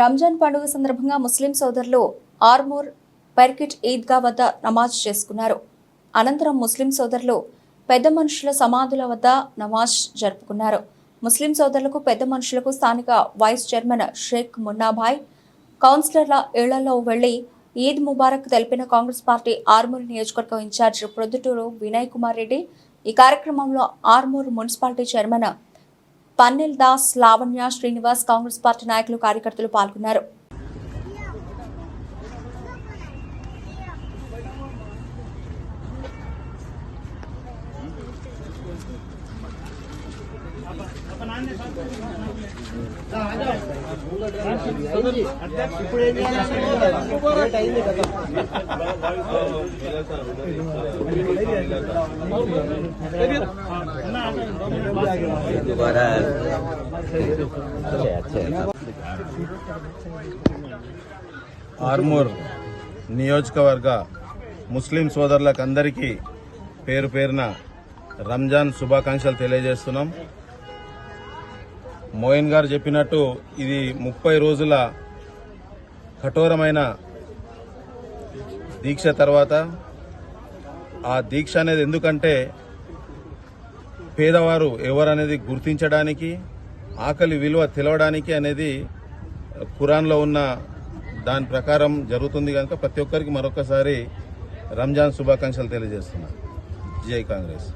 రంజాన్ పండుగ సందర్భంగా ముస్లిం సోదరులు ఆర్మూర్ పెర్కిట్ ఈద్గా వద్ద నమాజ్ చేసుకున్నారు. అనంతరం ముస్లిం సోదరులు పెద్ద మనుషుల సమాధుల వద్ద నమాజ్ జరుపుకున్నారు. ముస్లిం సోదరులకు పెద్ద మనుషులకు స్థానిక వైస్ చైర్మన్ షేక్ మున్నాభాయ్ కౌన్సిలర్ల ఇళ్ళలో వెళ్ళి ఈద్ ముబారక్ తెలిపిన కాంగ్రెస్ పార్టీ ఆర్మూర్ నియోజకవర్గం ఇన్ఛార్జ్ ప్రొద్దుటూరు వినయ్ కుమార్ రెడ్డి ఈ కార్యక్రమంలో Armoor municipality chairman Pannel Das Lavanya Srinivas Congress party నాయకులు కార్యకర్తలు పాల్గొన్నారు. ఆర్మూర్ నియోజకవర్గ ముస్లిం సోదరులకు అందరికీ పేరు పేరున రంజాన్ శుభాకాంక్షలు తెలియజేస్తున్నాం. మోయిన్ గారు చెప్పినట్టు ఇది ముప్పై రోజుల కఠోరమైన దీక్ష తర్వాత ఆ దీక్ష అనేది ఎందుకంటే పేదవారు ఎవరనేది గుర్తించడానికి ఆకలి విలువ తెలవడానికి అనేది ఖురాన్లో ఉన్న దాని ప్రకారం జరుగుతుంది కనుక ప్రతి ఒక్కరికి మరొకసారి రంజాన్ శుభాకాంక్షలు తెలియజేస్తున్నా. జై కాంగ్రెస్.